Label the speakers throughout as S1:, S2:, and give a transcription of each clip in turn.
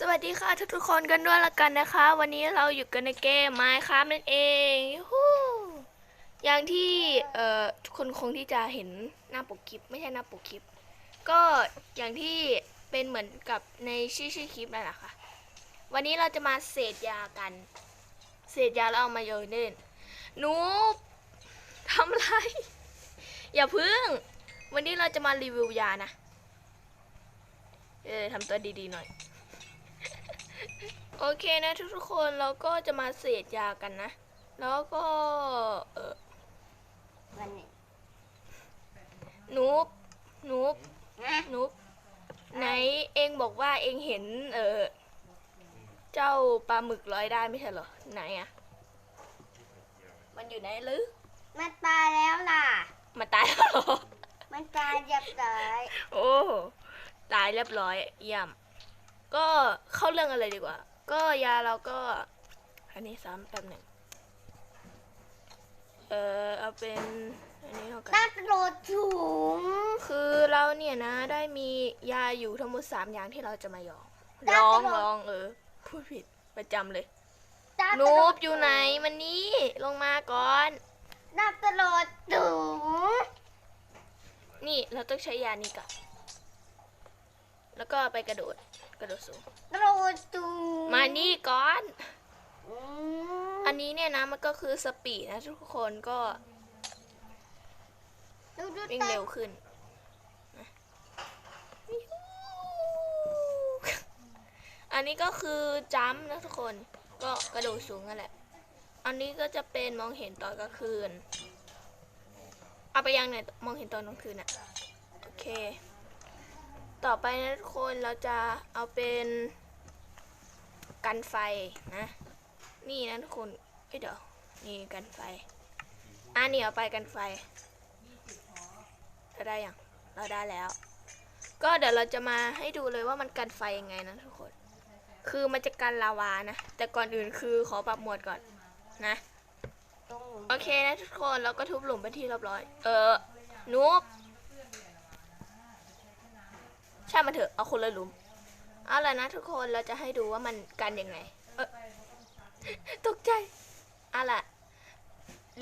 S1: สวัสดีค่ะทุกทุกคนกันด้วยละกันนะคะ วันนี้เราอยู่กันในเกม Minecraft นั่นเองยูฮูอย่างที่เอ่อทุกคนคงที่จะเห็นหน้าปกคลิป ไม่ใช่หน้าปกคลิป ก็อย่างที่เป็นเหมือนกับในชื่อชื่อคลิปนั่นแหละค่ะ วันนี้เราจะมาเสพยากัน เสพยาแล้วเอามาโยนเล่นหนูทำไร อย่าพึ่ง วันนี้เราจะมารีวิวยานะ เออทำตัวดีๆหน่อย โอเคนะทุกๆคนเราก็จะมาเสพยากันนะ แล้วก็เออ
S2: วันนี้
S1: นูบนูบ
S2: นะ
S1: นูบไหนเองบอกว่าเองเห็น เออเจ้าปลาหมึกลอยได้ไม่ใช่เหรอไหนอะมันอยู่ไหนหรือ
S2: มันตายแล้วล่ะ
S1: มาตายแล้วเหรอ
S2: มันตายเรียบร้อย
S1: โอ้ ตายเรียบร้อยเยี่ยม ก็เข้าเรื่องอะไรดีกว่า ก็ยาเราก็ อันนี้ซ้ำแป๊บหนึ่งเออเอาเป็นอันนี้เท่ากัน
S2: นักโหลดถุง
S1: คือเราเนี่ยนะได้มียาอยู่ทั้งหมดสามอย่างที่เราจะมาหยอง
S2: ได้
S1: ลอง
S2: ตลอด
S1: ลองเออพูดผิดประจำเลย
S2: นัก
S1: นูบอยู่ไหนมันนี่ลงมาก่อน
S2: นักโหลดถุง
S1: นี่เราต้องใช้ยานี้ก่อนแล้วก็ไปกระโดด กระโดดสูง
S2: โหลดถุง
S1: มานี่ก่อน
S2: อืม
S1: อันนี้เนี่ยนะมันก็คือสปีดนะทุกคนก็
S2: ดูดู
S1: วิ่ง
S2: ตา
S1: เร็วขึ้นนะอันนี้ก็คือจัมป์นะทุกคนก็กระโดดสูงนั่นแหละ อันนี้ก็จะเป็นมองเห็นตอนกลางคืน เอาไปยังเนี่ยมองเห็นตอนกลางคืนอะโอเค ต่อไปนะทุกคนเราจะเอาเป็นกันไฟนะ นี่นะทุกคนเอ้ยเดี๋ยวนี่กันไฟอะนี่เอาไปกันไฟเราได้ยังเราได้แล้ว ก็เดี๋ยวเราจะมาให้ดูเลยว่ามันกันไฟยังไงนะทุกคน คือมันจะกันลาวานะ แต่ก่อนอื่นคือขอปรับหมดก่อนนะโอเคนะทุกคนเราก็ทุบหลุมไปที่เรียบร้อย เออนุบใช่างมาเถอะเอาคนละหลุมเอาละนะทุกคนเราจะให้ดูว่ามันกันยังไงเออตกใจเอาล่ะ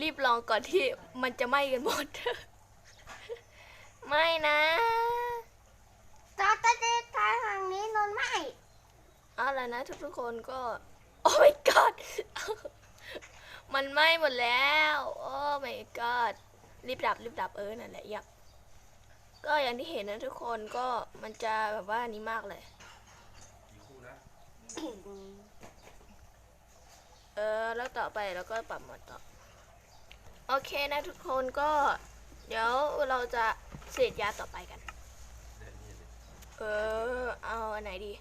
S1: รีบลองก่อนที่มันจะไหม้กันหมดไม่นะ
S2: ตาตาตาตาทางนี้นอนไม่
S1: เอาละนะทุกๆคนก็ โอ้ my god มันไหม้หมดแล้ว โอ้ my god รีบดับรีบดับเออนั่นแหละยับ ก็อย่างที่เห็นนะทุกคนก็มันจะแบบว่านี้มากเลย เออแล้วต่อไปเราก็ปรับโหมดต่อ โอเคนะทุกคนก็ เดี๋ยวเราจะเสร็จยาต่อไปกัน เออ เอาอันไหนดี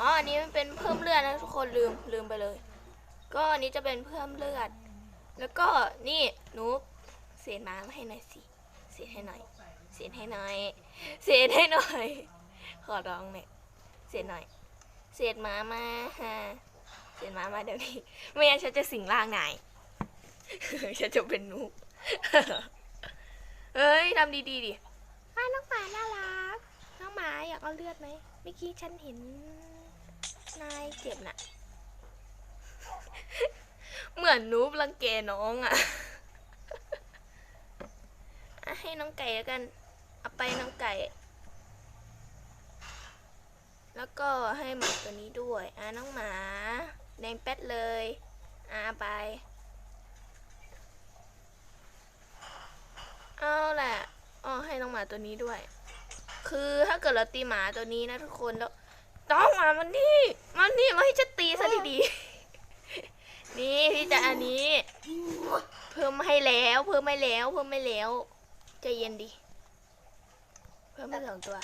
S1: อ๋อ อันนี้มันเป็นเพิ่มเลือดนะทุกคนลืมลืมไปเลย ก็อันนี้จะเป็นเพิ่มเลือด แล้วก็นี่หนูเสียน้ำให้หน่อยสิเสียให้หน่อย เสียให้หน่อย เสียให้หน่อย ขอร้องเนี่ยเสียหน่อย เสียหมามาฮะเสียหมามาเดี๋ยวนี้ ไม่งั้นฉันจะสิงร่างนายฉันจะเป็นหนูเฮ้ยทำดีๆดิอะน้องหมาน่ารัก น้องหมาอยากเอาเลือดไหมเมื่อกี้ฉันเห็นนายเจ็บน่ะ เหมือนนูบรังแกน้องอะอะ ให้น้องไก่แล้วกันเอาไปน้องไก่ แล้วก็ให้หมาตัวนี้ด้วยอะน้องหมาแดงแป๊ดเลยอะไปเอาแหละอ๋อให้น้องหมาตัวนี้ด้วย คือถ้าเกิดเราตีหมาตัวนี้นะทุกคนแล้วน้องหมามันนี่ มันนี่มาให้จะตีซะดีๆนี่พี่จะอันนี้ เพิ่มให้แล้ว เพิ่มให้แล้ว เพิ่มให้แล้ว ใจเย็นดิเพิ่มให้สองตัว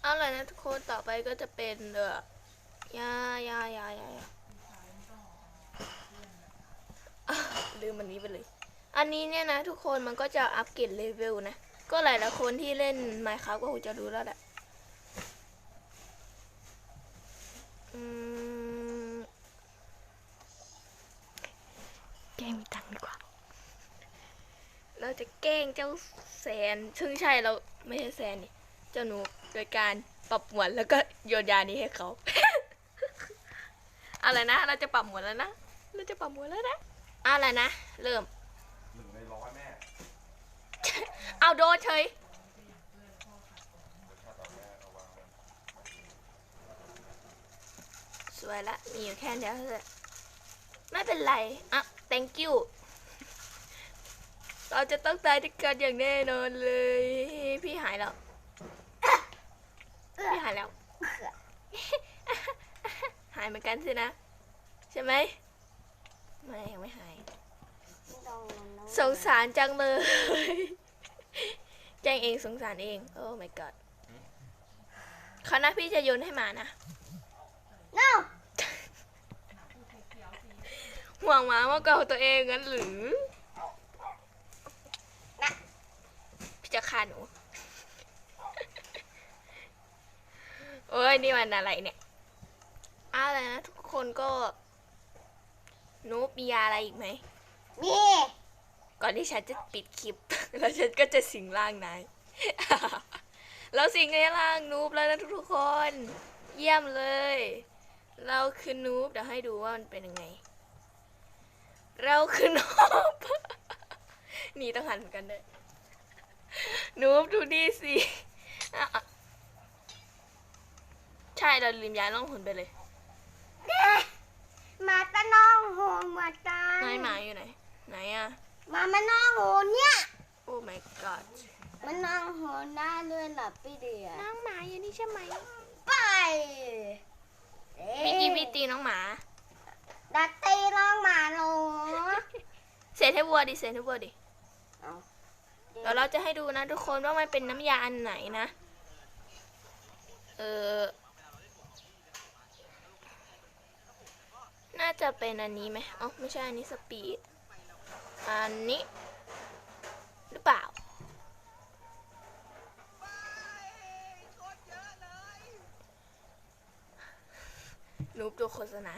S1: เอาเลยนะทุกคนต่อไปก็จะเป็นเออยายายายายาลืมอันนี้ไปเลย อันนี้เนี่ยนะทุกคนมันก็จะอัปเกรดเลเวลนะ ก็หลายๆคนที่เล่น Minecraft ก็คงจะรู้แล้วแหละแกมีตังค์ดีกว่า เราจะแกล้งเจ้าแซน ซึ่งใช่เราไม่ใช่แซนนี่ เจ้าหนูโดยการปรับหมวดแล้วก็โยนยานี้ให้เขา อะไรนะ เราจะปรับหมวดแล้วนะ เราจะปรับหมวดแล้วนะ อะไรนะ เริ่ม
S3: หนึ่งในร้อยแม่
S1: เอาโดนเฉย
S3: ถ้าต่อแม่เอาวางไว้
S1: สวยละ มีอยู่แค่เดียวเลยไม่เป็นไร อะ thank you เราจะต้องตายด้วยกันอย่างแน่นอนเลย พี่หายแล้ว พี่หายแล้ว หายเหมือนกันสินะ ใช่ไหมไม่ยังไม่หาย
S2: ไม่ต้องน้อง
S1: สงสารจังเลยแจ้งเองสงสารเอง โอ้ my god เขาวหนะพี่จะโยนให้หมานะ
S2: น้อง
S1: ห่วงหมามากกว่าตัวเองงั้นหรือ พี่จะ ฆ่าหนูโอ้ย นี่มันอะไรเนี่ยอะไรนะทุกคนก็หนูมียาอะไรอีกไหม
S2: มี
S1: ก่อนที่ฉันจะปิดคลิป แล้วฉันก็จะสิงร่างนาย เราสิงในร่างนูบแล้วนะทุกๆคน เยี่ยมเลย เราคือนูบเดี๋ยวให้ดูว่ามันเป็นยังไง เราคือนูบนี่ต้องหันเหมือนกันด้วย นูบดูดีสิอะอะใช่เราลืมย้ายล่องหนไปเลย
S2: หมาตะน้องโหนหมาตา
S1: ไหนหมาอยู่ไหน ไหนอะ
S2: หมามันน้องโหนเนี่ย
S1: โอ้ my god
S2: มันน้องโหนได้ด้วยนะพี่เดีย
S1: น้องหมาอยู่นี่ใช่ไหม
S2: ไป
S1: มีกีวีตีน้องหมา
S2: ดัดตีน้องหมาหนู
S1: เศษให้วัวดิเศษให้วัวดิ
S2: เอา
S1: เดี๋ยวเราจะให้ดูนะทุกคนว่ามันเป็นน้ำยาอันไหนนะ เออ น่าจะเป็นอันนี้ไหมอ๋อไม่ใช่อันนี้สปีด อันนี้ หรือเปล่า นูบดูโฆษณา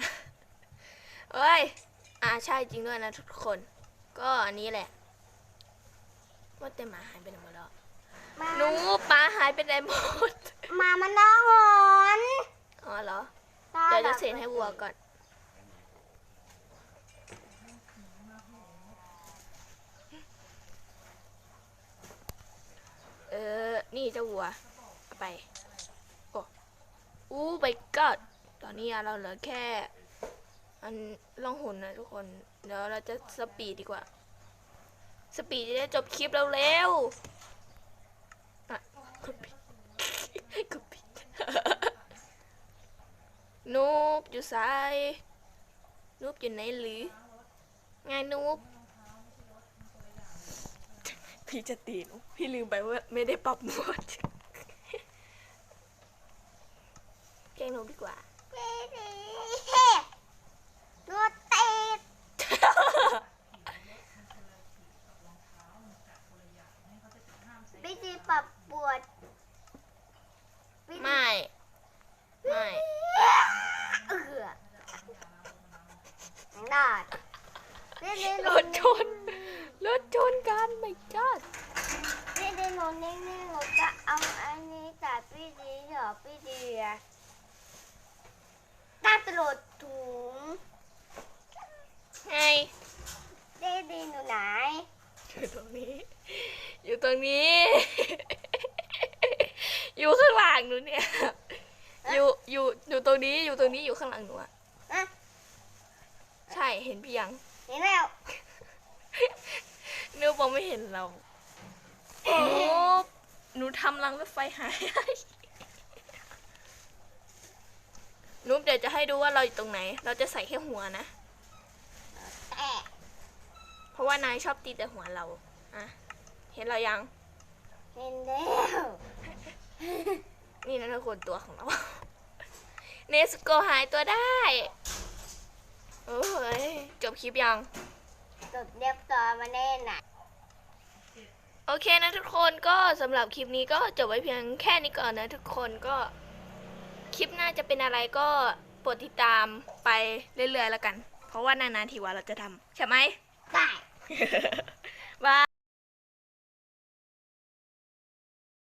S1: เอ้ย อ่าใช่จริงด้วยนะทุกคน ก็อันนี้แหละ ว่าแต่หมาหายไปไหนหมดแล้ว
S2: หมา
S1: หนูปลาหายไปไหนหมด
S2: หมามันน้องโหน
S1: อ๋อเหรอ
S2: ตา
S1: เดี๋ยวจะ
S2: ดับ
S1: เซ็นให้วัวก่อน เออ นี่เจ้าวัวเอาไป โอ้อู้ไปก็ตอนนี้เราเหลือแค่ อันล่องหุ่นนะทุกคน เดี๋ยวเราจะสปีดดีกว่า สปีดจะได้จบคลิปเร็วๆอะกดผิดกดผิดนูบอยู่ซ้ายนูบอยู่ไหนหรือไงนูบพี่จะตีนูพี่ลืมไปว่าไม่ได้ปรับหมดแกล้งหนูดีกว่า
S2: เดียรถติดพี่ดีปรับปวดพี่ดี
S1: ไม่ ไม่
S2: เออได้พี่ดี
S1: รถชน รถชนกันไม่กัด
S2: พี่ดีหนูนิ่งๆหนูจะเอาอันนี้จากพี่ ดีเหรอพี่ดีอะตาตลดถุง
S1: ไง
S2: พี่ดีหนูไหน
S1: อยู่ตรงนี้ อยู่ตรงนี้ อยู่ข้างหลังหนูเนี่ย อยู่อยู่อยู่ตรงนี้อยู่ตรงนี้อยู่ข้างหลังหนูอะ
S2: อะ
S1: ใช่เห็นพี่ยัง
S2: เห็นแล้ว
S1: นูบอกไม่เห็นเรา หนูหนูทำรังรถไฟหาย นูเดี๋ยวจะให้ดูว่าเราอยู่ตรงไหน เราจะใส่แค่หัวนะ
S2: แต่
S1: เพราะว่านายชอบตีแต่หัวเราอะเห็นเรายัง
S2: เห็นแล้ว
S1: นี่นะทุกคนตัวของเรา เนสโกหายตัวได้ โอ้ย จบคลิปยัง
S2: จบเรียบร้อยมาแน่น่ะ
S1: โอเคนะทุกคนก็สำหรับคลิปนี้ก็จบไว้เพียงแค่นี้ก่อนนะทุกคนก็ คลิปหน้าจะเป็นอะไรก็โปรดติดตามไปเรื่อยๆแล้วกัน เพราะว่านานๆทีว่าเราจะทำใช่ไหม
S2: ได้
S1: บาย